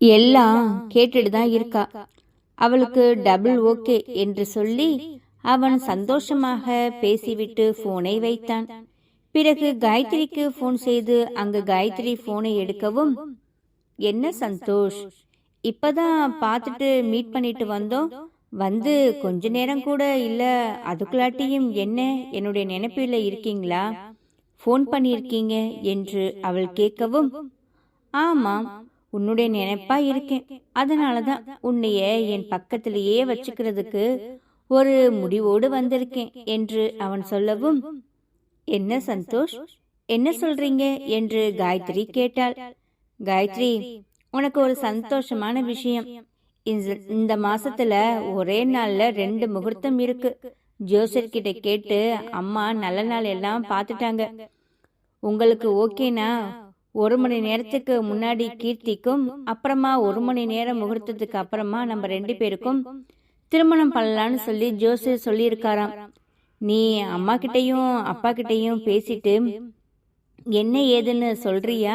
எல்லாம் கேட்டுட்டு தான் இருக்கா. அவளுக்கு டபுள் ஓகே என்று சொல்லி அவன் சந்தோஷமாக பேசிவிட்டு போனை வைத்தான். பிறகு காயத்ரிக்கு ஃபோன் செய்து அங்கு காயத்ரி போனை எடுக்கவும் என்ன சந்தோஷ்? இப்பதான் பார்த்துட்டு மீட் பண்ணிட்டு வந்தோம். வந்து கொஞ்ச நேரம் கூட இல்ல. அதுக்குள்ளாட்டியும் என்ன? என்னுடைய நினைப்பில் இருக்கீங்களா? ஃபோன் பண்ணியிருக்கீங்க என்று அவள் கேட்கவும் ஆமாம். உன்னுடைய நினைப்பா இருக்கேன். அதனால தான் உன்னைய என் பக்கத்திலேயே வச்சுக்கிறதுக்கு ஒரு முடிவோடு வந்திருக்கேன் என்று அவன் சொல்லவும் என்ன சந்தோஷ்? என்ன சொல்றீங்க? என்று காயத்ரி கேட்டாள். காயத்ரி உனக்கு ஒரு சந்தோஷமான விஷயம். இந்த- இந்த மாசத்துல ஒரே நாள்ல ரெண்டு முகூர்த்தம் இருக்கு. ஜோசர் கிட்ட கேட்டு அம்மா நல்ல நாள் எல்லாம் பார்த்துட்டாங்க. உங்களுக்கு ஓகேனா? ஒரு மணி நேரத்துக்கு முன்னாடி கீர்த்திக்கும் அப்புறமா ஒரு மணி நேரம் முகூர்த்தத்துக்கு அப்புறமா நம்ம ரெண்டு பேருக்கும் திருமணம் பண்ணலான்னு சொல்லி ஜோசர் சொல்லியிருக்காராம். நீ அம்மா கிட்டயும் அப்பா கிட்டயும் பேசிட்டு என்ன ஏதுன்னு சொல்றியா?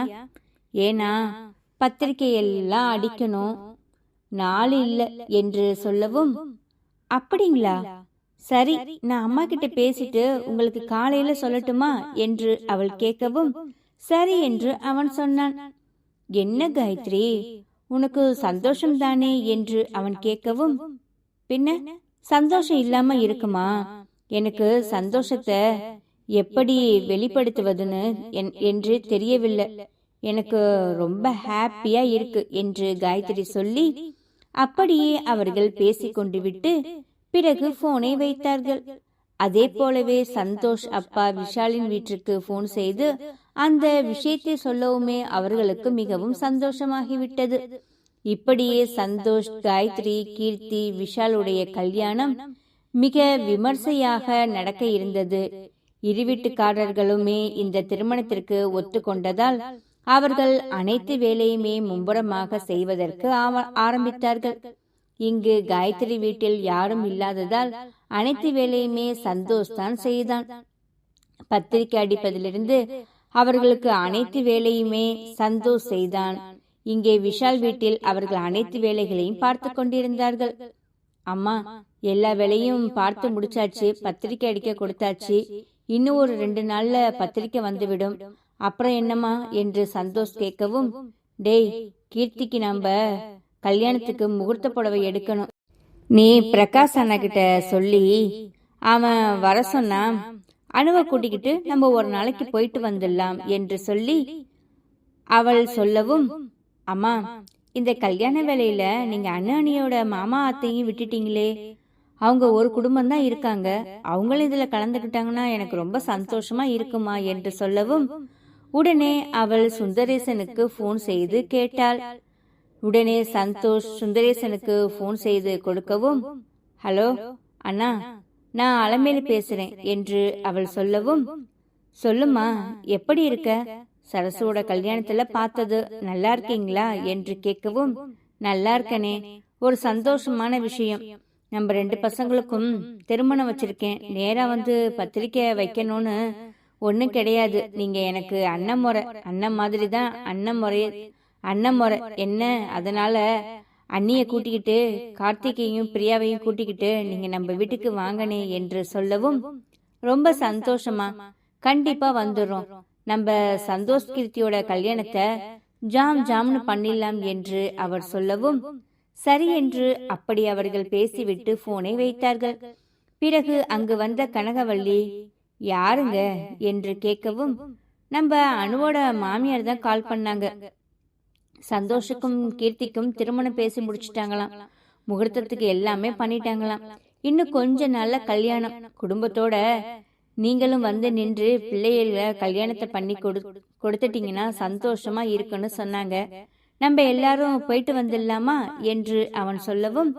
ஏன்னா பத்திரிக்கை எல்லாம் அடிக்கணும். நாள் இல்லை என்று சொல்லவும். அப்படிங்களா? சரி நான் அம்மா கிட்ட பேசிட்டு உங்களுக்கு காலையில சொல்லட்டுமா? என்று அவள் கேட்கவும் சரி என்று அவன் சொன்னான். என்ன காயத்ரி? உனக்கு சந்தோஷம் தானே என்று அவன் கேட்கவும் பின்ன? சந்தோஷம் இல்லாம இருக்குமா? எனக்கு சந்தோஷத்தை எப்படி வெளிப்படுத்துவதுன்னு என்- என்று தெரியவில்லை. எனக்கு ரொம்ப ஹாப்பியா இருக்கு என்று காயத்ரி சொல்லி அப்படியே அவர்கள் பேசிக்கொண்டு விட்டு பிறகு போனை வைத்தார்கள். அதே போலவே சந்தோஷ் அப்பா விஷாலின் வீட்டிற்கு போன் செய்து அந்த விஷயத்தை சொல்லவுமே அவர்களுக்கு மிகவும் சந்தோஷமாகிவிட்டது. இப்படியே சந்தோஷ் காயத்ரி கீர்த்தி விஷாலுடைய கல்யாணம் மிக விமர்சையாக நடக்க இருந்தது. இரு வீட்டுக்காரர்களுமே இந்த திருமணத்திற்கு ஒத்துக்கொண்டதால் அவர்கள் அனைத்து வேலையுமே மும்புறமாக செய்வதற்கு ஆரம்பித்தார்கள். இங்கு காயத்ரி வீட்டில் யாரும் இல்லாததால் அனைத்து வேலையுமே சந்தோஷ் தான் செய்தான். பத்திரிக்கை அடிப்பதிலிருந்து அவர்களுக்கு அனைத்து வேலையுமே சந்தோஷ் செய்தான். இங்கே விஷால் வீட்டில் அவர்கள் அனைத்து வேலைகளையும் பார்த்து கொண்டிருந்தார்கள். அம்மா எல்லா வேலையும் பார்த்து முடிச்சாச்சு பத்திரிக்கை அடிக்க கொடுத்தாச்சு. இன்னும் ஒரு ரெண்டு நாள்ல பத்திரிக்கை வந்துவிடும். அப்புறம் என்னம்மா என்று சந்தோஷ் கேட்கவும் டேய் கீர்த்திக்கு நம்ம கல்யாணத்துக்கு முகூர்த்த புடவை எடுக்கணும். நீ பிரகாஷ் அண்ணகிட்ட சொல்லி அவன் வர சொன்னா அணுவை கூட்டிக்கிட்டு நம்ம ஒரு நாளைக்கு போயிட்டு வந்துடலாம் என்று சொல்லி அவள் சொல்லவும் அம்மா இந்த கல்யாண வேலையில நீங்க அண்ணனியோட மாமா அத்தையும் விட்டுட்டீங்களே. அவங்க ஒரு குடும்பம் தான் இருக்காங்க. அவங்களும் இதுல கலந்துக்கிட்டாங்கன்னா எனக்கு ரொம்ப சந்தோஷமா இருக்குமா? என்று சொல்லவும் உடனே அவள் சுந்தரேசனுக்கு ஃபோன் செய்து கேட்டாள். உடனே சந்தோஷ் சுந்தரேசனுக்கு ஃபோன் செய்து கொடுக்கவும் ஹலோ அண்ணா நான் அலமேலு பேசுறேன் என்று அவள் சொல்லவும் சொல்லுமா எப்படி இருக்க? சரசுவோட கல்யாணத்துல பார்த்தது நல்லா இருக்கீங்களா? என்று கேட்கவும் நல்லா இருக்கனே ஒரு சந்தோஷமான விஷயம். நம்ம ரெண்டு பசங்களுக்கும் திருமணம் வச்சிருக்கேன். நேரா வந்து பத்திரிக்கை வைக்கணும்னு ஒன்றும் கிடையாது. நீங்க எனக்கு அண்ணன் முறை அண்ணன் மாதிரி தான் அண்ணன் முறை அண்ணன் முறை என்ன? அதனால அண்ணியை கூட்டிக்கிட்டு கார்த்திகையும் பிரியாவையும் கூட்டிக்கிட்டு நீங்க நம்ம வீட்டுக்கு வாங்கனே என்று சொல்லவும் ரொம்ப சந்தோஷமா கண்டிப்பா வந்துடுறோம். நம்ம சந்தோஷ் கீர்த்தியோட கல்யாணத்தை ஜாம் ஜாம்னு பண்ணிடலாம் என்று அவர் சொல்லவும் சரி என்று அப்படி அவர்கள் பேசிவிட்டு போனை வைத்தார்கள். பிறகு அங்கு வந்த கனகவள்ளி யாருங்க? என்று கேட்கவும் நம்ம அணுவோட மாமியார் தான் கால் பண்ணாங்க. சந்தோஷுக்கும் கீர்த்திக்கும் திருமணம் பேசி முடிச்சிட்டாங்களாம். முகூர்த்தத்துக்கு எல்லாமே பண்ணிட்டாங்களாம். இன்னும் கொஞ்ச நாள்ல கல்யாணம். குடும்பத்தோட நீங்களும் வந்து நின்று பிள்ளைகள கல்யாணத்தை பண்ணி கொடு கொடுத்துட்டீங்கன்னா சந்தோஷமா இருக்குன்னு சொன்னாங்க. நம்ம எல்லாரும் போயிட்டு வந்துடலாமா என்று அவன் சொல்லவும்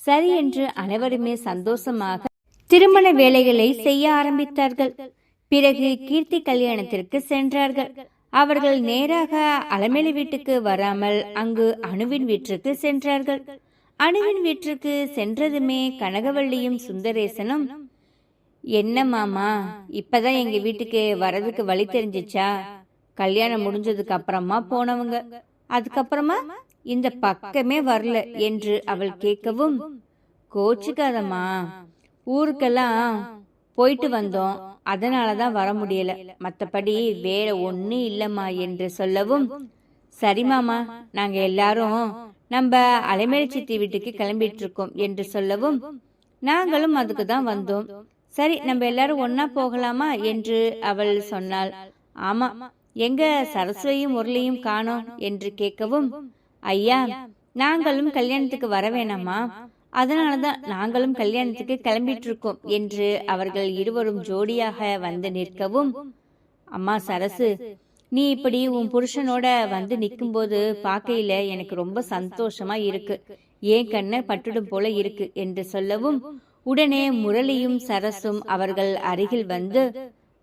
சரி என்று அனைவருமே சந்தோஷமாக திருமண வேலைகளை செய்ய ஆரம்பித்தார்கள். பிறகு கீர்த்தி கல்யாணத்திற்கு சென்றார்கள். அவர்கள் நேராக அலமேலு வீட்டுக்கு வராமல் அங்கு அணுவின் வீட்டிற்கு சென்றார்கள். அணுவின் வீட்டிற்கு சென்றதுமே கனகவள்ளியும் சுந்தரேசனும் என்ன மாமா இப்பதான் எங்க வீட்டுக்கு வரதுக்கு வழி தெரிஞ்சிச்சா? கல்யாணம் முடிஞ்சதுக்கு அப்புறமா போனவங்க. அதுக்கப்புறமா இந்த பக்கமே வரல என்று அவள் கேட்கவும் கோச்சுக்காதம்மா ஊருக்கெல்லாம் போயிட்டு வந்தோம். அதனால தான் வர முடியல. மற்றபடி வேற ஒன்றும் இல்லைம்மா என்று சொல்லவும் சரி மாமா நாங்க எல்லாரும் நம்ம அலைமேலி சித்தி வீட்டுக்கு கிளம்பிட்டு இருக்கோம் என்று சொல்லவும் நாங்களும் அதுக்கு தான் வந்தோம். சரி நம்ம எல்லாரும் ஒன்னா போகலாமா? என்று அவள் சொன்னாள். ஆமா எங்க சரஸ்வதியும் முரளியும் காணோம் என்று கேட்கவும் ஐயா நாங்களும் கல்யாணத்துக்கு வர வேணாமா? அதனாலதான் நாங்களும் கல்யாணத்துக்கு கிளம்பிட்டு இருக்கோம் என்று அவர்கள் இருவரும் ஜோடியாக வந்து நிற்கவும் அம்மா சரசு நீ இப்படி உன் புருஷனோட வந்து நிக்கும்போது பார்க்கையில எனக்கு ரொம்ப சந்தோஷமா இருக்கு. ஏன் கண்ணை பட்டுடும் போல இருக்கு? என்று சொல்லவும் உடனே முரளியும் சரசும் அவர்கள் அருகில் வந்து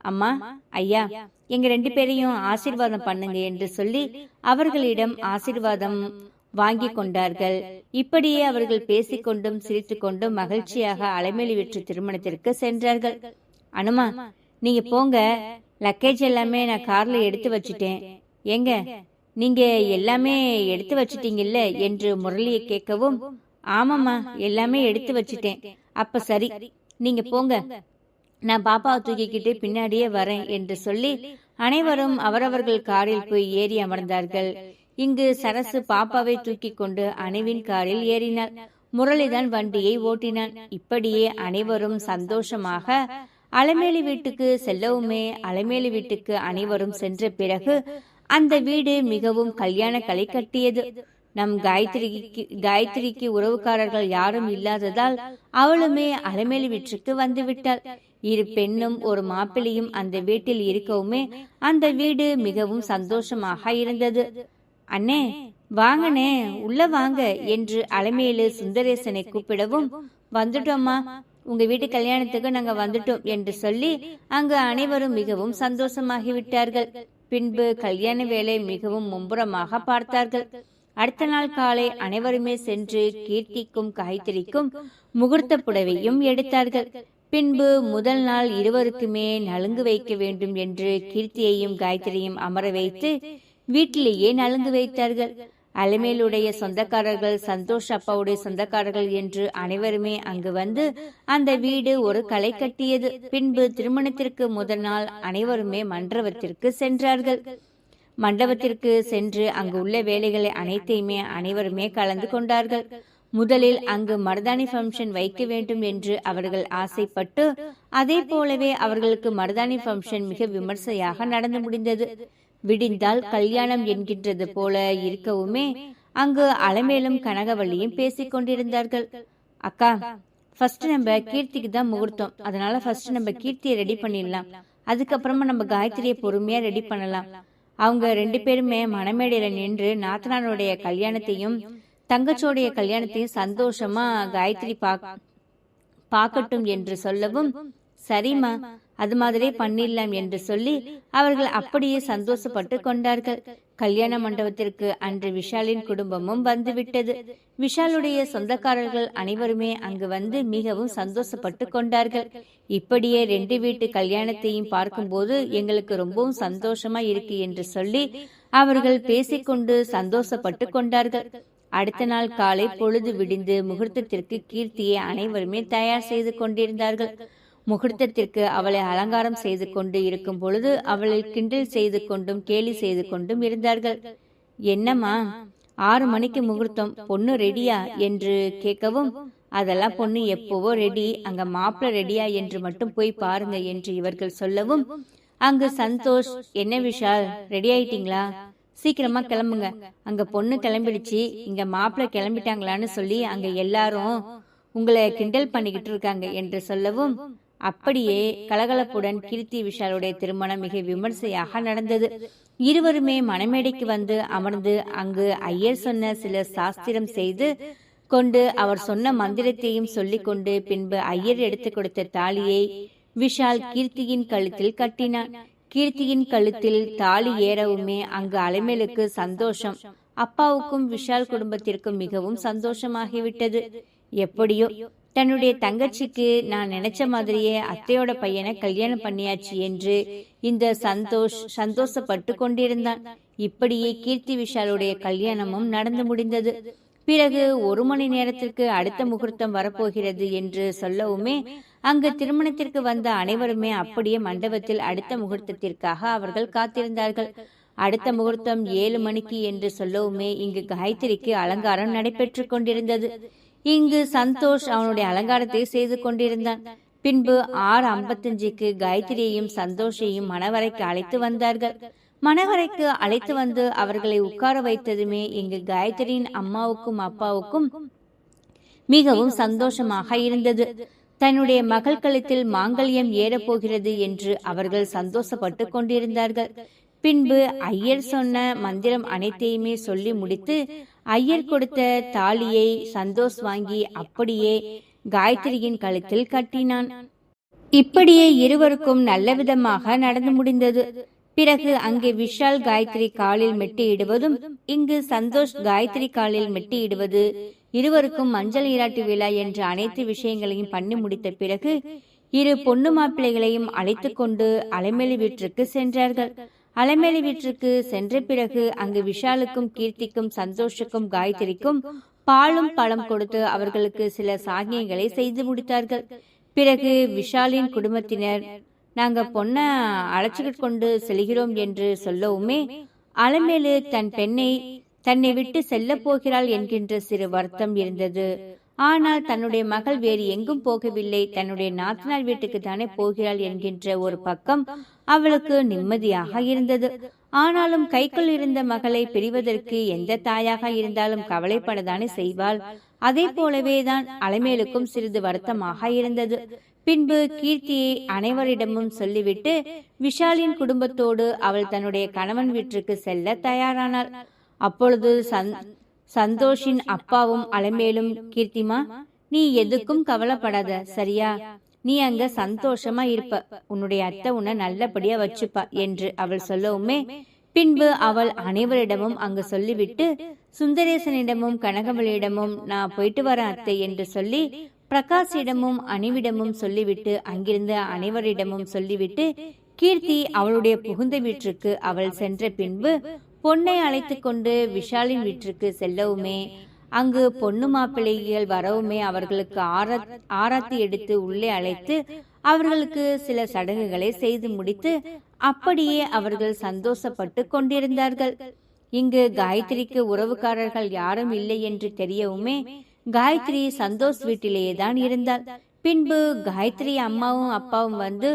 அம்மா ஐயா எங்க ரெண்டு பேரையும் ஆசீர்வாதம் பண்ணுங்க என்று சொல்லி அவர்களிடம் ஆசீர்வாதம் வாங்கி கொண்டார்கள். இப்படியே அவர்கள் பேசிக்கொண்டும் சிரித்துக்கொண்டும் மகிழ்ச்சியாக அலைமேலி வெற்று திருமணத்திற்கு சென்றார்கள். அனுமா நீங்க போங்க. லக்கேஜ் எல்லாமே நான் கார்ல எடுத்து வச்சுட்டேன். ஏங்க நீங்க எல்லாமே எடுத்து வச்சிட்டீங்கல்ல என்று முரளியை கேட்கவும் ஆமாம்மா எல்லாமே எடுத்து வச்சிட்டேன். அப்ப சரி நீங்க போங்க. நான் பாப்பாவை தூக்கிக்கிட்டு பின்னாடியே வரேன் என்று சொல்லி அனைவரும் அவரவர்கள் காரில் போய் ஏறி அமர்ந்தார்கள். இங்கு சரசு பாப்பாவை தூக்கி கொண்டு அணுவின் காரில் ஏறினாள். முரளிதான் வண்டியை ஓட்டினான். இப்படியே அனைவரும் சந்தோஷமாக அலைமேலி வீட்டுக்கு செல்லவுமே அலைமேலி வீட்டுக்கு அனைவரும் சென்ற பிறகு அந்த வீடு மிகவும் கல்யாண கலை கட்டியது. நம் காயத்ரிக்கு காயத்ரிக்கு உறவுக்காரர்கள் யாரும் இல்லாததால் அவளுமே அலைமேலி வீட்டுக்கு வந்துவிட்டாள். இரு பெண்ணும் ஒரு மாப்பிள்ளையும் அந்த வீட்டில் இருக்கவுமே அந்த வீடு மிகவும் சந்தோஷமாக இருந்தது. அண்ணே வாங்கண்ணே உள்ள வாங்க என்று அலமேலு சுந்தரேசனை கூப்பிடவும் வந்துட்டோம்மா. உங்க வீட்டு கல்யாணத்துக்கு நாங்க வந்துட்டோம் என்று சொல்லி அங்கு அனைவரும் மிகவும் சந்தோஷமாகிவிட்டார்கள். பின்பு கல்யாண வேலை மிகவும் மும்புறமாக பார்த்தார்கள். அடுத்த நாள் காலை அனைவருமே சென்று கீர்த்திக்கும் காய்கறிக்கும் முகூர்த்த புடவையும் எடுத்தார்கள். பின்பு முதல் நாள் இருவருக்குமே நலுங்கு வைக்க வேண்டும் என்று கீர்த்தியையும் காயத்ரியும் அமர வைத்து வீட்டிலேயே நலந்து வைத்தார்கள். அலமேலுடைய சொந்தக்காரர்கள் சந்தோஷ் அப்பாவுடைய சொந்தக்காரர்கள் என்று அனைவருமே அங்கு வந்து அந்த வீடு ஒரு களை கட்டியது. பின்பு திருமணத்திற்கு முதல் நாள் அனைவருமே மண்டபத்திற்கு சென்றார்கள். மண்டபத்திற்கு சென்று அங்கு உள்ள வேலைகளை அனைத்தையுமே அனைவருமே கலந்து கொண்டார்கள். முதலில் அங்கு மருதாணி ஃபங்க்ஷன் வைக்க வேண்டும் என்று அவர்கள் ஆசைப்பட்டு அதே போலவே அவர்களுக்கு மருதாணி ஃபங்க்ஷன் மிக விமர்சையாக நடந்து முடிந்தது. விடிந்தால் கல்யாணம் என்கின்றது போல இருக்கவுமே அங்கு அலமேலும் கனகவள்ளியும் பேசிக் கொண்டிருந்தார்கள். அக்கா ஃபர்ஸ்ட் நம்ம கீர்த்திக்கு தான் முகூர்த்தம். அதனால ஃபர்ஸ்ட் நம்ம கீர்த்தியை ரெடி பண்ணிடலாம். அதுக்கப்புறமா நம்ம காயத்ரியை பொறுமையா ரெடி பண்ணலாம். அவங்க ரெண்டு பேருமே மணமேடையில நின்று நாத்தனாருடைய கல்யாணத்தையும் தங்கச்சோடைய கல்யாணத்தையும் சந்தோஷமா காயத்ரி பா பார்க்கட்டும் என்று சொல்லவும் சரிம்மா அது மாதிரி பண்ணிடலாம் என்று சொல்லி அவர்கள் அப்படியே சந்தோஷப்பட்டு கொண்டார்கள். கல்யாண மண்டபத்திற்கு அன்று விஷாலின் குடும்பமும் வந்துவிட்டது. விஷாலுடைய சொந்தக்காரர்கள் அனைவருமே அங்கு வந்து மிகவும் சந்தோஷப்பட்டு கொண்டார்கள். இப்படியே ரெண்டு வீட்டு கல்யாணத்தையும் பார்க்கும்போது எங்களுக்கு ரொம்பவும் சந்தோஷமா இருக்கு என்று சொல்லி அவர்கள் பேசிக்கொண்டு சந்தோஷப்பட்டு கொண்டார்கள். அடுத்த நாள் காலை பொழுது விடிந்து முகூர்த்தத்திற்கு கீர்த்தியை அனைவருமே தயார் செய்து கொண்டிருந்தார்கள். முகூர்த்தத்திற்கு அவளை அலங்காரம் செய்து கொண்டு இருக்கும் பொழுது அவளை கிண்டல் செய்து கொண்டும் கேலி செய்து கொண்டும் இருந்தார்கள். என்னம்மா ஆறு மணிக்கு முகூர்த்தம் பொண்ணு ரெடியா? என்று கேட்கவும் அதெல்லாம் பொண்ணு எப்போவோ ரெடி அங்க மாப்பிள்ள ரெடியா என்று மட்டும் போய் பாருங்க என்று இவர்கள் சொல்லவும் அங்கு சந்தோஷ் என்ன விஷால் ரெடி ஆயிட்டீங்களா? சீக்கிரமா கிளம்புங்க. அங்க பொண்ணு கிளம்பிடுச்சு இங்க மாப்பிள்ள கிளம்பிட்டாங்களான்னு சொல்லி அங்க எல்லாரும் உங்களை கிண்டல் பண்ணிக்கிட்டு இருக்காங்க என்று சொல்லவும் அப்படியே கலகலப்புடன் கீர்த்தி விஷாலுடைய திருமணம் மிக விமர்சையாக நடந்தது. இருவருமே மணமேடைக்கு வந்து அமர்ந்து அங்கு ஐயர் சொன்ன சில சாஸ்திரம் செய்து கொண்டு அவர் சொன்ன மந்திரத்தையும் சொல்லிக்கொண்டு பின்பு ஐயர் எடுத்து கொடுத்த தாலியை விஷால் கீர்த்தியின் கழுத்தில் கட்டினான். கீர்த்தியின் கழுத்தில் தாலி ஏறவுமே அங்கு அலைமேலுக்கு சந்தோஷம். அப்பாவுக்கும் விஷால் குடும்பத்திற்கும் மிகவும் சந்தோஷமாகிவிட்டது. எப்படியோ தன்னுடைய தங்கச்சிக்கு நான் நினைச்ச மாதிரியே அத்தையோட பையனை கல்யாணம் பண்ணியாச்சு என்று இந்த சந்தோஷ் சந்தோஷப்பட்டு கொண்டிருந்தான். இப்படியே கீர்த்தி விஷாலுடைய கல்யாணமும் நடந்து முடிந்தது. பிறகு ஒரு மணி நேரத்திற்கு அடுத்த முகூர்த்தம் வரப்போகிறது என்று சொல்லவுமே அங்கு திருமணத்திற்கு வந்த அனைவருமே அப்படியே மண்டபத்தில் அடுத்த முகூர்த்தத்திற்காக அவர்கள் காத்திருந்தார்கள். அடுத்த முகூர்த்தம் ஏழு மணிக்கு என்று சொல்லவுமே இங்கு காயத்ரிக்கு அலங்காரம் நடைபெற்று கொண்டிருந்தது. இங்கு சந்தோஷ் அவனுடைய அலங்காரத்தை செய்து கொண்டிருந்தான். பின்பு ஆறு ஐம்பத்தஞ்சுக்கு காயத்ரியையும் சந்தோஷையும் மணவரைக்கு அழைத்து வந்தார்கள். மணவரைக்கு அழைத்து வந்து அவர்களை உட்கார வைத்ததுமே இங்கு காயத்ரியின் அம்மாவுக்கும் அப்பாவுக்கும் மிகவும் சந்தோஷமாக இருந்தது. தன்னுடைய மகள் கழுத்தில் மாங்கல்யம் ஏறப்போகிறது என்று அவர்கள் சந்தோஷப்பட்டு கொண்டிருந்தார்கள். பின்பு ஐயர் சொன்ன மந்திரம் அனைத்தையுமே சொல்லி முடித்து ஐயர் கொடுத்த தாலியை சந்தோஷ் வாங்கி அப்படியே காயத்ரியின் கழுத்தில் கட்டினான். இப்படியே இருவருக்கும் நல்லவிதமாக நடந்து முடிந்தது. பிறகு அங்கே விஷால் காயத்ரி காலில் மெட்டியிடுவதும் இங்கு சந்தோஷ் காயத்ரி காலில் மெட்டியிடுவது இருவருக்கும் மஞ்சள் நீராட்டு விழா என்ற அனைத்து விஷயங்களையும் பண்ணி முடித்த பிறகு இரு பொண்ணு மாப்பிள்ளைகளையும் அழைத்து கொண்டு அலைமேலி வீட்டிற்கு சென்றார்கள். அலைமேலி வீட்டிற்கு சென்ற பிறகு அங்கு விஷாலுக்கும் கீர்த்திக்கும் சந்தோஷுக்கும் காயத்ரிக்கும் பாலும் பழம் கொடுத்து அவர்களுக்கு சில சாகியங்களை செய்து முடித்தார்கள். பிறகு விஷாலின் குடும்பத்தினர் நாங்க பொண்ண அழைச்சிக்கிட்டு கொண்டு செல்கிறோம் என்று சொல்லவுமே அலமேலு தன் பெண்ணை தன்னை விட்டு செல்ல போகிறாள் என்கின்ற சிறு வருத்தம் இருந்தது. ஆனால் தன்னுடைய மகள் வேறு எங்கும் போகவில்லை. தன்னுடைய நாத்தனார் வீட்டுக்கு தானே போகிறாள் என்கின்ற ஒரு பக்கம் அவளுக்கு நிம்மதியாக இருந்தது. ஆனாலும் கைக்குள் இருந்த மகளை பிரிவதற்கு எந்த தாயாக இருந்தாலும் கவலைப்படத்தானே செய்வாள். அதே போலவே தான் அலைமேலுக்கும் சிறிது வருத்தமாக இருந்தது. பின்பு கீர்த்தியை அனைவரிடமும் சொல்லிவிட்டு விஷாலின் குடும்பத்தோடு அவள் தன்னுடைய கணவன் வீட்டிற்கு செல்ல தயாரானாள். அப்பொழுது சந்தோஷின் அப்பாவும் அலமேலும் கீர்த்திமா நீ எதுக்கும் கவலைப்படாத சரியா? நீ அங்க சந்தோஷமா இருப்ப. உன்னுடைய அத்தை உன்னை நல்லபடியா வச்சுப்பா என்று அவள் சொல்லவுமே பின்பு அவள் அனைவரிடமும் அங்கு சொல்லிவிட்டு சுந்தரேசனிடமும் கனகவளியிடமும் நான் போயிட்டு வரேன் அத்தை என்று சொல்லி பிரகாஷிடமும் அணிவிடமும் சொல்லிவிட்டு அங்கிருந்த அனைவரிடமும் சொல்லிவிட்டு கீர்த்தி அவளுடைய புகுந்த வீட்டிற்கு அவள் சென்ற பின்பு பொண்ணை அழைத்து கொண்டு விஷாலின் வீட்டிற்கு செல்லவுமே அங்கு பொண்ணு மாப்பிள்ளைகள் வரவுமே அவர்களுக்கு ஆராத்தி எடுத்து உள்ளே அழைத்து அவர்களுக்கு சில சடங்குகளை செய்து முடித்து அப்படியே அவர்கள் சந்தோஷப்பட்டு கொண்டிருந்தார்கள். இங்கு காயத்ரிக்கு உறவுக்காரர்கள் யாரும் இல்லை என்று தெரியவுமே காயத்ரி சந்தோஷ் வீட்டிலேயே தான் இருந்தாள். பின்பு காயத்ரி அம்மாவும் அப்பாவும் வந்து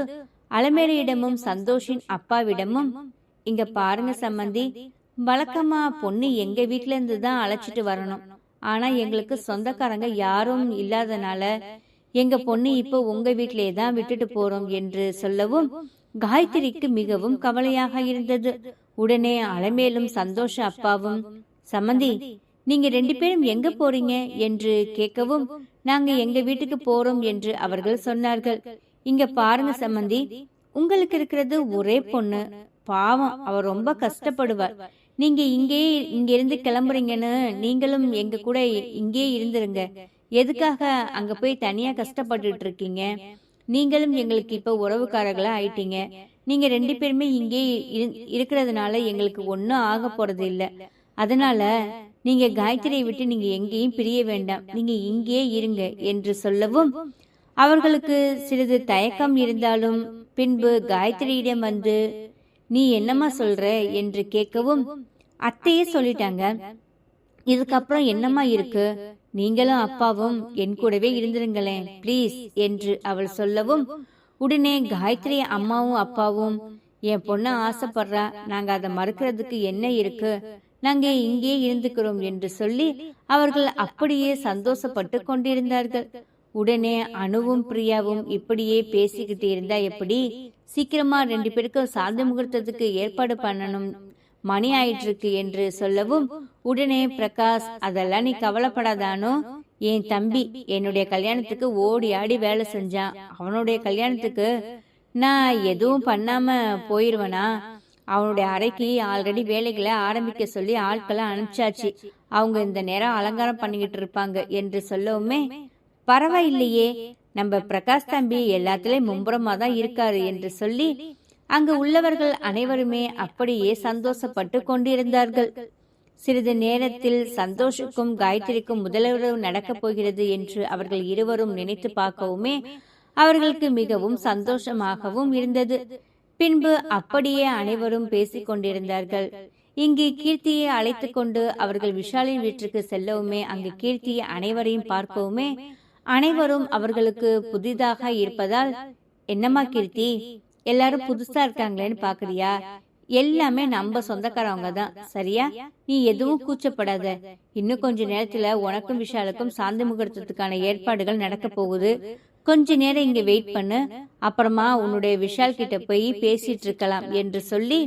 அலமேரியிடமும் சந்தோஷின் அப்பாவிடமும் இங்க பாருங்க சம்மந்தி வழக்கமா பொண்ணு எங்க வீட்ல இருந்து தான் அழைச்சிட்டு வரணும். ஆனா எங்களுக்கு சொந்தக்காரங்க யாரும் இல்லாதனால எங்க பொண்ணு இப்போ உங்க வீட்டிலே தான் விட்டுட்டு போறோம் என்று சொல்லவும் காயத்ரிக்கு மிகவும் கவலையாக இருந்தது. உடனே அலமேலும் சந்தோஷ அப்பாவும் சம்மந்தி நீங்க ரெண்டு பேரும் எங்க போறீங்க? என்று கேட்கவும் நாங்க எங்க வீட்டுக்கு போறோம் என்று அவர்கள் சொன்னார்கள். இங்க பாருங்க சம்மந்தி உங்களுக்கு இருக்கிறது ஒரே பொண்ணு. பாவம் அவ ரொம்ப கஷ்டப்படுவார் நீங்க இங்கே இங்க இருந்து கிளம்புறீங்கன்னு நீங்களும் எங்க கூட இங்கே இருந்துருங்க. எதுக்காக அங்க போய் தனியா கஷ்டப்பட்டுட்டு இருக்கீங்க நீங்களும் எங்களுக்கு இப்ப உறவுக்காரர்களா ஆயிட்டீங்க. நீங்க ரெண்டு பேருமே இங்கே இருக்கிறதுனால எங்களுக்கு ஒன்னும் ஆக போறது இல்ல. அதனால நீங்க காயத்ரியை விட்டு நீங்க எங்கேயும் பிரிய வேண்டாம். நீங்க இங்கே இருங்க என்று சொல்லவும் அவர்களுக்கு சிறிது தயக்கம் இருந்தாலும் பின்பு காயத்ரியிடம் வந்து நீ என்னம்மா சொல்ற என்று கேட்கவும் அத்தையே சொல்லிட்டாங்க. இதுக்கப்புறம் என்னம்மா இருக்கு? நீங்களும் அப்பாவும் என் கூடவே இருந்திருங்களேன் ப்ளீஸ் என்று அவள் சொல்லவும் உடனே காயத்ரி அம்மாவும் அப்பாவும் என் பொண்ணு ஆசைப்படுறா நாங்க அதை மறுக்கிறதுக்கு என்ன இருக்கு? நாங்க இங்கே இருந்துக்கிறோம் என்று சொல்லி அவர்கள் அப்படியே சந்தோஷப்பட்டு கொண்டிருந்தார்கள். உடனே அணுவும் பிரியாவும் இப்படியே பேசிக்கிட்டு இருந்தா எப்படி? சீக்கிரமா ரெண்டு பேருக்கும் சாந்தி முகூர்த்தத்துக்கு ஏற்பாடு பண்ணணும். மணி ஆயிட்டிருக்கு என்று சொல்லவும் உடனே பிரகாஷ் அதெல்லாம் நீ கவலைப்படாதானோ? என் தம்பி என்னுடைய கல்யாணத்துக்கு ஓடி ஆடி வேலை செஞ்சான். அவனுடைய கல்யாணத்துக்கு நான் எதுவும் பண்ணாம போயிருவனா? அவனுடைய அறைக்கு ஆல்ரெடி வேலைகளை ஆரம்பிக்க சொல்லி ஆட்களை அனுப்பிச்சாச்சு. அவங்க இந்த நேரம் அலங்காரம் பண்ணிக்கிட்டு இருப்பாங்க என்று சொல்லவுமே பரவாயில்லையே. நம்ம பிரகாஷ் தம்பி எல்லாத்துலயும் மும்புறமா தான் இருக்காரு என்று சொல்லி அங்கு உள்ளவர்கள் அனைவருமே அப்படியே சந்தோஷப்பட்டு கொண்டிருந்தார்கள். சிறிது நேரத்தில் சந்தோஷுக்கும் காயத்ரிக்கும் முதலுறவு நடக்கப் போகிறது என்று அவர்கள் இருவரும் நினைத்து பார்க்கவுமே அவர்களுக்கு மிகவும் சந்தோஷமாகவும் இருந்தது. பின்பு அப்படியே அனைவரும் பேசிக் கொண்டிருந்தார்கள். இங்கு கீர்த்தியை அழைத்து கொண்டு அவர்கள் விஷாலின் வீட்டிற்கு செல்லவுமே அங்கு கீர்த்தியை அனைவரையும் பார்க்கவுமே அனைவரும் அவர்களுக்கு புதிதாக இருப்பதால் என்னம்மா கீர்த்தி? எல்லாரும் புதுசா இருக்காங்களேன்னு பாக்குறியா? எல்லாமே நம்ம சொந்தக்காரவங்க தான். சரியா? நீ எதுவும் கூச்சப்படாத. இன்னும் கொஞ்ச நேரத்துல உனக்கும் விஷாலுக்கும் சாந்தி முகூர்த்தத்துக்கான ஏற்பாடுகள் நடக்க போகுது. கொஞ்ச நேரம் இங்க வெயிட் பண்ணு. அப்புறமா உன்னுடைய விஷால் கிட்ட போய் பேசிட்டு இருக்கலாம் என்று சொல்லி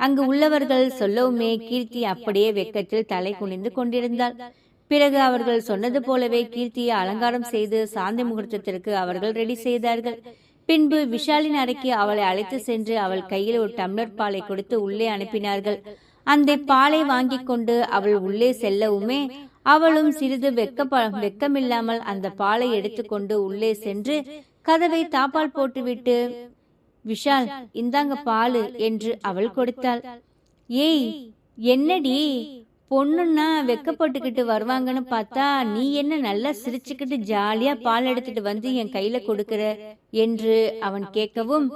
அங்கு உள்ளவர்கள் சொல்லவுமே கீர்த்தி அப்படியே வெக்கத்தில் தலை குனிந்து கொண்டிருந்தாள். பிறகு அவர்கள் சொன்னது போலவே கீர்த்தியை அலங்காரம் செய்து சாந்தி முகூர்த்தத்திற்கு அவர்கள் ரெடி செய்தார்கள். பின்பு விஷாலின் அறைக்கு அவளை அழைத்து சென்று அவள் கையில் ஒரு டம்ளர் பாலை கொடுத்து உள்ளே அனுப்பினார்கள். அந்த பாலை வாங்கி கொண்டு அவள் உள்ளே செல்லவுமே அவளும் சிறிது வெக்க வெக்கமில்லாமல் அந்த பாலை எடுத்துக்கொண்டு உள்ளே சென்று கதவை தாப்பால் போட்டுவிட்டு விஷால் இந்தாங்க பாலு என்று அவள் கொடுத்தாள். ஏய் என்னடி? பொண்ணுன்னா வெக்கப்பட்டுக்கிட்டு வருவாங்கன்னு பார்த்தா நீ என்ன நல்லா சிரிச்சுக்கிட்டு ஜாலியா பால் எடுத்துட்டு வந்து என் கையில கொடுக்கற? என்று அவன் கேட்கவும்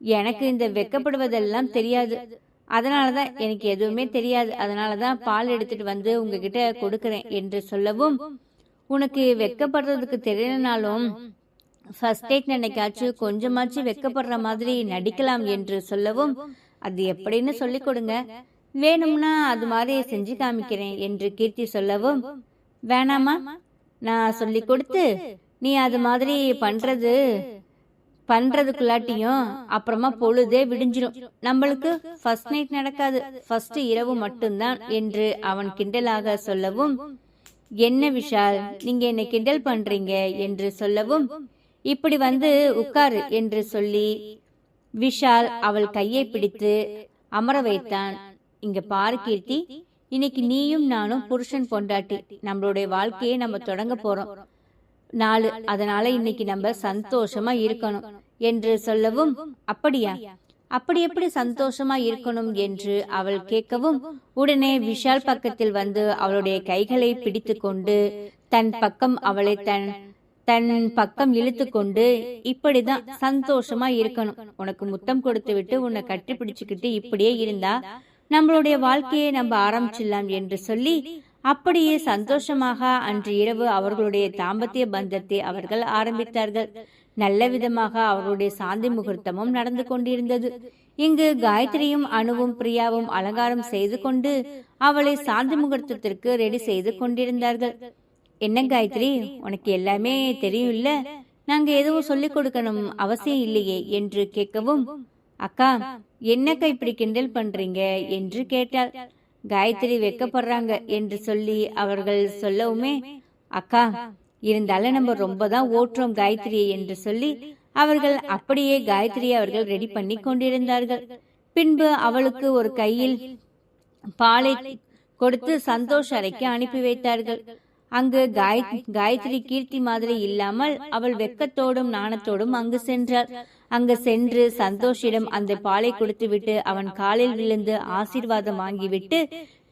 எனக்கு இந்த வெக்கப்படுவதெல்லாம் தெரியாது. அதனாலதான் எனக்கு எதுவுமே தெரியாது. அதனாலதான் பால் எடுத்துட்டு வந்து உங்ககிட்ட கொடுக்கறேன் என்று சொல்லவும் உனக்கு வெக்கப்படுறதுக்கு தெரியலனாலும் ஃபர்ஸ்ட் டேட் நினைக்காச்சும் கொஞ்சமாச்சும் வெக்கப்படுற மாதிரி நடிக்கலாம் என்று சொல்லவும் அது எப்படின்னு சொல்லி கொடுங்க. வேணும்னா அது மாதிரி செஞ்சு காமிக்கிறேன் என்று கீர்த்தி சொல்லவும் வேணாமா நான் சொல்லி கொடுத்து நீ அது மாதிரி பண்றது பண்றதுக்குள்ளாட்டியும் அப்புறமா பொழுதே விடிஞ்சிரும். நம்மளுக்கு ஃபர்ஸ்ட் நைட் நடக்காது ஃபர்ஸ்ட் இரவு மட்டும்தான் என்று அவன் கிண்டலாக சொல்லவும் என்ன விஷால் நீங்க என்ன கிண்டல் பண்றீங்க? என்று சொல்லவும் இப்படி வந்து உட்காரு என்று சொல்லி விஷால் அவள் கையை பிடித்து அமர வைத்தான். இங்க பாரு கீர்த்தி. இன்னைக்கு நீயும் நானும் புருஷன் பொண்டாட்டி. நம்மளுடைய வாழ்க்கையை நம்ம தொடங்க போறோம். நாலு அதனால இன்னைக்கு நம்ம சந்தோஷமா இருக்கணும் என்று சொல்லவும் அப்படியா? அப்படி எப்படி சந்தோஷமா இருக்கணும்? என்று அவள் கேட்கவும் உடனே விஷால் பக்கத்தில் வந்து அவளுடைய கைகளை பிடித்து கொண்டு தன் பக்கம் அவளை தன் தன் பக்கம் இழுத்து கொண்டு இப்படிதான் சந்தோஷமா இருக்கணும். உனக்கு முத்தம் கொடுத்து விட்டு உன்னை கட்டி பிடிச்சுக்கிட்டு இப்படியே இருந்தா நம்மளுடைய வாழ்க்கையை நம்ம ஆரம்பிச்சிடலாம் என்று சொல்லி அப்படியே சந்தோஷமாக அன்று இரவு அவர்களுடைய தாம்பத்திய பந்தத்தை அவர்கள் ஆரம்பித்தார்கள். நல்ல விதமாக அவர்களுடைய சாந்தி முகூர்த்தமும் நடந்து கொண்டிருந்தது. இங்கு காயத்ரியும் அணுவும் பிரியாவும் அலங்காரம் செய்து கொண்டு அவளை சாந்தி முகூர்த்தத்திற்கு ரெடி செய்து கொண்டிருந்தார்கள். என்ன காயத்ரி உனக்கு எல்லாமே தெரியும்ல? நாங்க எதுவும் சொல்லிக் கொடுக்கணும் அவசியம் இல்லையே என்று கேட்கவும் அக்கா என்னக்கா இப்படி கிண்டல் பண்றீங்க என்று கேட்டாள். காயத்ரி வெக்கப்படுறாங்க என்று சொல்லி அவர்கள் சொல்லவுமே அக்கா இருந்தாலும் நம்ம ரொம்ப தான் ஓட்டுறோம் காயத்ரியை என்று சொல்லி அவர்கள் அப்படியே காயத்ரியை அவர்கள் ரெடி பண்ணி கொண்டிருந்தார்கள். பின்பு அவளுக்கு ஒரு கையில் பாலை கொடுத்து சந்தோஷ் அறைக்கு அனுப்பி வைத்தார்கள். அங்கு காய் காயத்ரி கீர்த்தி மாதிரி இல்லாமல் அவள் வெக்கத்தோடும் நாணத்தோடும் அங்கு சென்றாள். அங்கு சென்று சந்தோஷிடம் அந்த பாலை கொடுத்துவிட்டு அவன் காலில் விழுந்து ஆசீர்வாதம் வாங்கிவிட்டு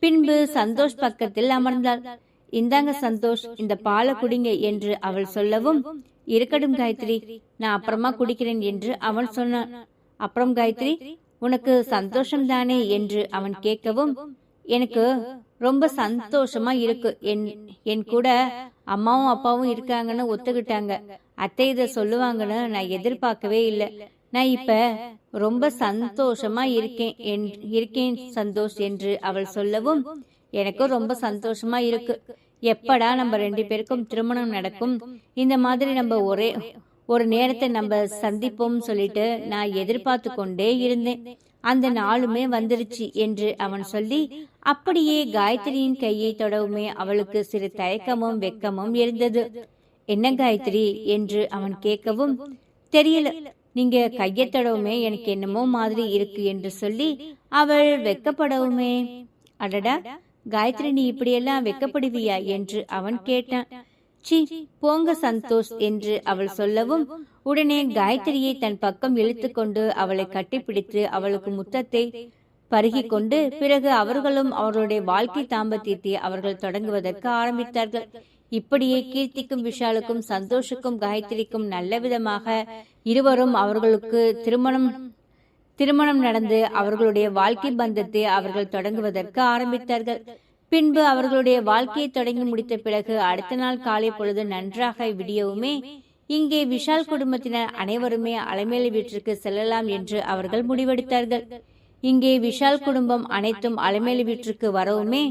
பின்பு சந்தோஷ் பக்கத்தில் அமர்ந்தாள். இந்தாங்க சந்தோஷ் இந்த பாலை குடிங்க என்று அவள் சொல்லவும் இருக்கட்டும் காயத்ரி நான் அப்புறமா குடிக்கிறேன் என்று அவன் சொன்னான். அப்புறம் காயத்ரி உனக்கு சந்தோஷம் தானே என்று அவன் கேட்கவும் எனக்கு ரொம்ப சந்தோஷமா இருக்கு. என் என் கூட அம்மாவும் அப்பாவும் இருக்காங்கன்னு ஒத்துக்கிட்டாங்க. அத்தை இதை சொல்லுவாங்கன்னு நான் எதிர்பார்க்கவே இல்லை. நான் இப்ப ரொம்ப சந்தோஷமா இருக்கேன் என்- இருக்கேன் சந்தோஷ் என்று அவள் சொல்லவும் எனக்கும் ரொம்ப சந்தோஷமா இருக்கு. எப்படா நம்ம ரெண்டு பேருக்கும் திருமணம் நடக்கும்? இந்த மாதிரி நம்ம ஒரே ஒரு நேரத்தை நம்ம சந்திப்போம் சொல்லிட்டு நான் எதிர்பார்த்து கொண்டே இருந்தேன். அந்த நாளுமே வந்துருச்சு என்று அவன் சொல்லி அப்படியே காயத்ரியின் கையை தொடவுமே அவளுக்கு சிறு தயக்கமும் வெக்கமும் இருந்தது. என்ன காயத்ரி என்று அவன் கேட்கவும் தெரியல நீங்க கையை தடவுமே எனக்கு என்னமோ மாதிரி இருக்கு என்று சொல்லி அவள் வெக்கப்படவுமே. அடடா காயத்ரி நீ இப்படியெல்லாம் வெக்கப்படுவியா என்று அவன் கேட்டான். சி போங்க சந்தோஷ் என்று அவள் சொல்லவும் உடனே காயத்ரியை தன் பக்கம் இழுத்துக்கொண்டு அவளை கட்டிப்பிடித்து அவளுக்கு முத்தத்தை பருகி கொண்டு பிறகு அவர்களும் அவர்களுடைய வாழ்க்கை தாம்பத்தியத்தை அவர்கள் தொடங்குவதற்கு ஆரம்பித்தார்கள். இப்படியே கீர்த்திக்கும் விஷாலுக்கும் சந்தோஷுக்கும் காயத்ரிக்கும் நல்ல விதமாக இருவரும் அவர்களுக்கு திருமணம் திருமணம் நடந்து அவர்களுடைய வாழ்க்கை பந்தத்தை அவர்கள் தொடங்குவதற்கு ஆரம்பித்தார்கள். பின்பு அவர்களுடைய வாழ்க்கையை தொடங்கி முடித்த பிறகு அடுத்த நாள் காலை பொழுது நன்றாக விடியவுமே இங்கே விஷால் குடும்பத்தினர் அனைவருமே அலைமேலு வீட்டிற்கு செல்லலாம் என்று அவர்கள் முடிவெடுத்தார்கள். இங்கே விஷால் குடும்பம் அனைத்தும் அலைமேலு வீட்டிற்கு வரவுமே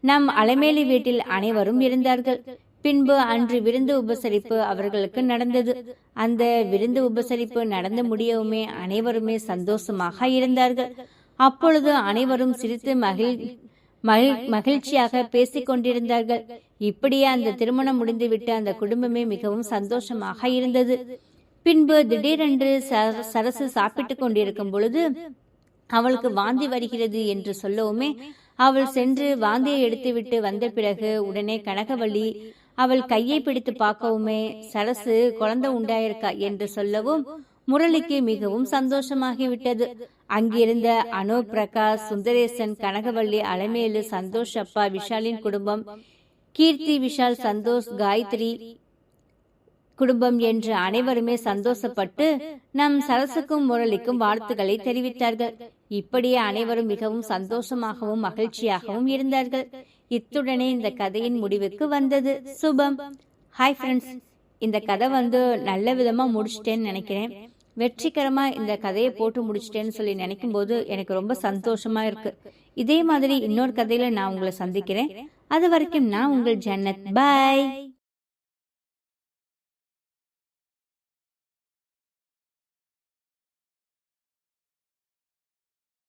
நம் அலைமேலு வீட்டில் அனைவரும் இருந்தார்கள். பின்பு அன்று விருந்து உபசரிப்பு அவர்களுக்கு நடந்தது. அந்த விருந்து உபசரிப்பு நடந்து முடியவுமே அனைவருமே சந்தோஷமாக இருந்தார்கள். அப்பொழுது அனைவரும் சிரித்து மகிழ் மகிழ் மகிழ்ச்சியாக பேசிக் கொண்டிருந்தார்கள். இப்படியே அந்த திருமணம் முடிந்துவிட்டு அந்த குடும்பமே மிகவும் சந்தோஷமாக இருந்தது. பின்பு திடீரென்று ச- சரசு சாப்பிட்டுக் கொண்டிருக்கும் பொழுது அவளுக்கு வாந்தி வருகிறது என்று சொல்லவுமே அவள் சென்று வாந்தியை எடுத்துவிட்டு வந்த பிறகு உடனே கனகவள்ளி அவள் கையை பிடித்து பார்க்கவுமே சரசு குழந்தை உண்டாயிருக்கா? என்று சொல்லவும் முரளிக்கு மிகவும் சந்தோஷமாகிவிட்டது. அங்கிருந்த அனோ பிரகாஷ் சுந்தரேசன் கனகவள்ளி அலமேலு சந்தோஷ் அப்பா விஷாலின் குடும்பம் கீர்த்தி விஷால் சந்தோஷ் காயத்ரி குடும்பம் என்று அனைவருமே சந்தோஷப்பட்டு நம் சரசுக்கும் முரளிக்கும் வாழ்த்துக்களை தெரிவித்தார்கள். இப்படியே அனைவரும் மிகவும் சந்தோஷமாகவும் மகிழ்ச்சியாகவும் இருந்தார்கள். இத்துடனே இந்த கதையின் முடிவுக்கு வந்தது. சுபம். ஹாய் ஃப்ரெண்ட்ஸ் இந்த கதை வந்து நல்ல விதமா முடிச்சிட்டேன்னு நினைக்கிறேன். வெற்றிகரமா இந்த கதையை போட்டு முடிச்சிட்டேன்னு சொல்லி நினைக்கும் போது எனக்கு ரொம்ப சந்தோஷமா இருக்கு. இதே மாதிரி இன்னொரு கதையில நான் உங்களை சந்திக்கிறேன். அது வரைக்கும் நான் உங்கள் ஜன்னத். பாய்